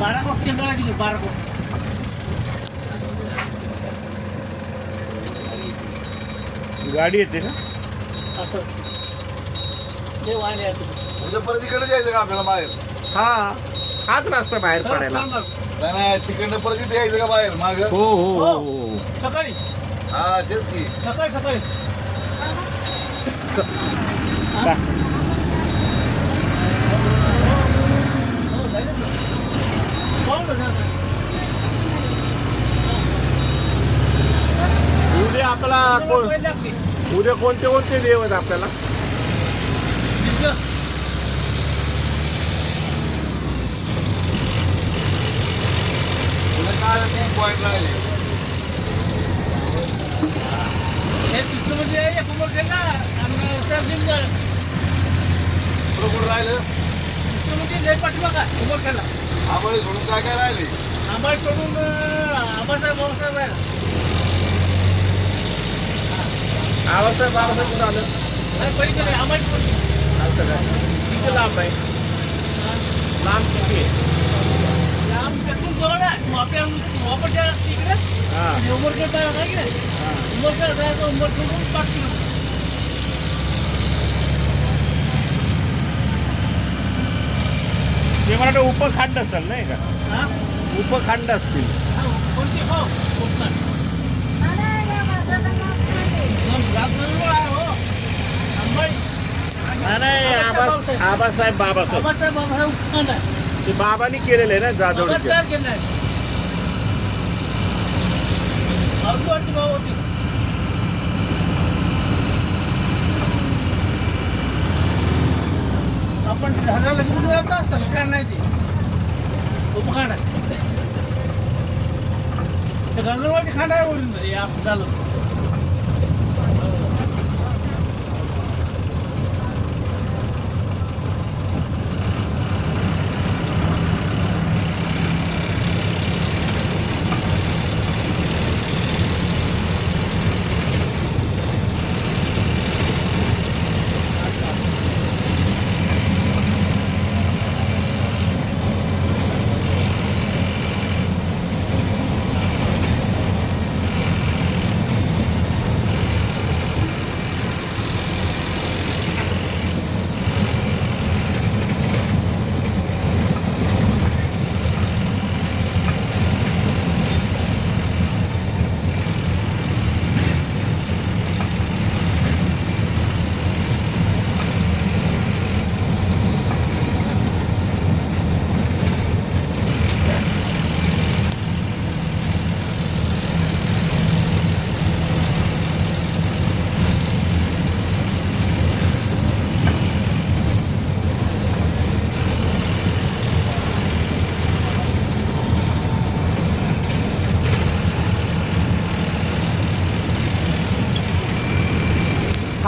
बारा कोट केंद्राला गेली बारा कोट गाडी येते ना? असं. ते वाले आहे तुम्ही. म्हणजे परत इकडे जायचं का आपल्याला बाहेर? हा. हाच रस्ता बाहेर चला, पडायला. चला मग. नाही नाही तिकडनं परत इथे यायचं का बाहेर? माग? हो हो हो हो. सकाळी. हा तेच की. सकाळी सकाळी. हो, जायचं ना. पाहू ना, जा, जा. उद्या आपला कोण- पहिले लागते. उद्या कोणते कोणते देव आहेत आपल्याला? राहिले हे म्हणजे म्हणजे आंबळे सोडून काय काय राहिले? आंबाड सोडून आंबासाहेब बाबासाहेब राहिला आवाजसाहेब बाबासाहेब आलं. असं काय? किती लांब आहे? लांब किती आहे? हा. ते मला वाटतं उपखंड असेल नाही का? हा? उपखंड असतील. कोणती हो कोकणात मग गावजवळ आहे हो आंबाडी नाही, नाही आबा आबासाहेब बाबासाहेब बाबासाहेब बाबासाहेब उपखंड आहे. ते बाबांनी केलेले आहे ना बाबा जाधवच्या तयार केलं आहे. अवघड भाऊ होती. आपण झाडाला कुठे जातात तसं काय नाही ते. उपखांड आहे. ते गंगरवाडी खांड आहे वरून हे आप झालं.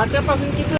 फाट्यापासून किती